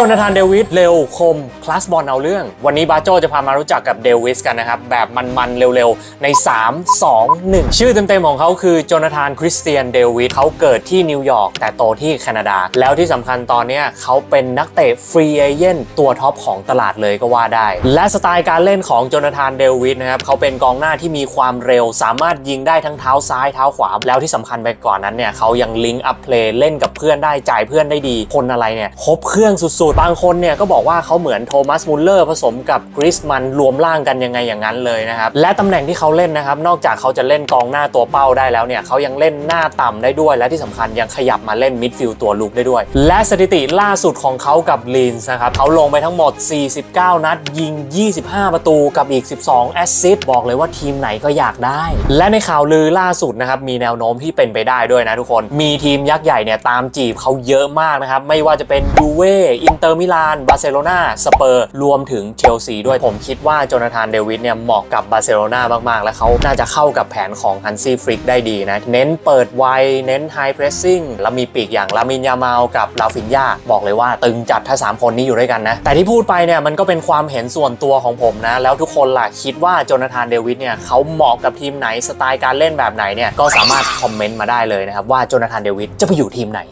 จนาธานเดวิดเร็วคมคลาสบอลเอาเรื่อง วันนี้บาโจจะพามารู้จักกับเดวิสกันนะครับ แบบมันๆ เร็วๆ ใน 3 2 1 ชื่อเต็มๆ ของเขาคือจนาธานคริสเตียนเดวิดเขาเกิดที่นิวยอร์กแต่โตที่แคนาดา แล้วที่สำคัญตอนนี้เขาเป็นนักเตะฟรีเอเย่นตัวท็อปของตลาดเลยก็ว่าได้ และสไตล์การเล่นของจนาธานเดวิดนะครับเขาเป็นกองหน้าที่มีความเร็ว สามารถยิงได้ทั้งเท้าซ้ายเท้าขวา แล้วที่สำคัญไปก่อนนั้นเนี่ยเขายังลิงก์อัพเพลย์เล่นกับเพื่อนได้จ่ายเพื่อนได้ดีคนอะไรเนี่ยครบเครื่องสุดๆบางคนเนี่ยก็บอกว่าเขาเหมือนโทมัสมุลเลอร์ผสมกับกริสมันรวมร่างกันยังไงอย่างนั้นเลยนะครับและตำแหน่งที่เขาเล่นนะครับนอกจากเขาจะเล่นกองหน้าตัวเป้าได้แล้วเนี่ยเขายังเล่นหน้าต่ำได้ด้วย และที่สำคัญยังขยับมาเล่นมิดฟิลด์ตัวลุกได้ด้วย และสถิติล่าสุดของเขากับลีนส์นะครับเขาลงไปทั้งหมด 49 นัด ยิง 25 ประตูกับอีก 12 แอสซิสต์บอกเลยว่าทีมไหนก็อยากได้ และในข่าวลือล่าสุดนะครับมีแนวโน้มที่เป็นไปได้ด้วยนะทุกคน มีทีมยักษ์ใหญ่เนี่ยตามจีบเขาเยอะมากนะครับไม่ว่าจะเป็นยูเว่อินเตอร์มิลาน บาร์เซโลนาสเปอร์ รวมถึงเชลซีด้วย ผมคิดว่าโจนาธานเดวิดเนี่ยเหมาะกับบาร์เซโลนามาก ๆ และเขาน่าจะเข้ากับแผนของฮันซี่ฟริกได้ดีนะ เน้นเปิดไว เน้นไฮเพรสซิ่ง แล้วมีปีกอย่างลามินยามาลกับลาฟินยาบอกเลยว่าตึงจัดถ้า 3 คนนี้อยู่ด้วยกันนะ แต่ที่พูดไปเนี่ยมันก็เป็นความเห็นส่วนตัวของผมนะ แล้วทุกคนล่ะคิดว่าโจนาธานเดวิดเนี่ยเขาเหมาะกับทีมไหนสไตล์การเล่นแบบไหนเนี่ยก็สามารถคอมเมนต์มาได้เลยนะครับว่าโจนาธานเดวิดจะไปอยู่ทีมไหน